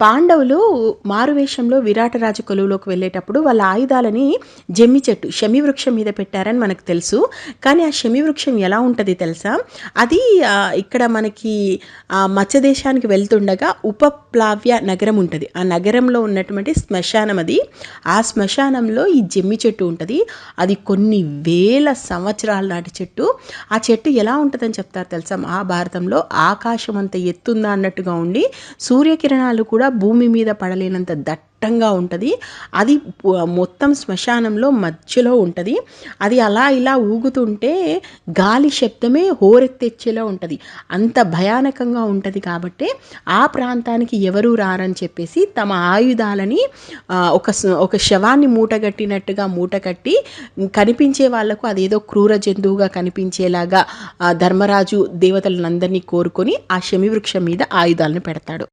పాండవులు మారువేషంలో విరాటరాజు కొలువులోకి వెళ్ళేటప్పుడు వాళ్ళ ఆయుధాలని జమ్మి చెట్టు శమి వృక్షం మీద పెట్టారని మనకు తెలుసు. కానీ ఆ శమి వృక్షం ఎలా ఉంటుంది తెలుసా? అది ఇక్కడ మనకి మత్స్యదేశానికి దేశానికి వెళ్తుండగా ఉపప్లావ్య నగరం ఉంటుంది. ఆ నగరంలో ఉన్నటువంటి శ్మశానం అది. ఆ శ్మశానంలో ఈ జమ్మి చెట్టు ఉంటుంది. అది కొన్ని వేల సంవత్సరాల నాటి చెట్టు. ఆ చెట్టు ఎలా ఉంటుందని చెప్తారు తెలుసా? మహాభారతంలో ఆకాశం అంత ఎత్తుందా అన్నట్టుగా ఉండి సూర్యకిరణాలు కూడా భూమి మీద పడలేనంత దట్టంగా ఉంటుంది. అది మొత్తం శ్మశానంలో మధ్యలో ఉంటుంది. అది అలా ఇలా ఊగుతుంటే గాలి శబ్దమే హోరెత్తెచ్చేలా ఉంటుంది. అంత భయానకంగా ఉంటుంది కాబట్టి ఆ ప్రాంతానికి ఎవరు రారని చెప్పేసి తమ ఆయుధాలని ఒక ఒక శవాన్ని మూటగట్టినట్టుగా మూటగట్టి కనిపించే వాళ్ళకు అదేదో క్రూర జంతువుగా కనిపించేలాగా ధర్మరాజు దేవతలందరినీ కోరుకొని ఆ శమివృక్షం మీద ఆయుధాలను పెడతాడు.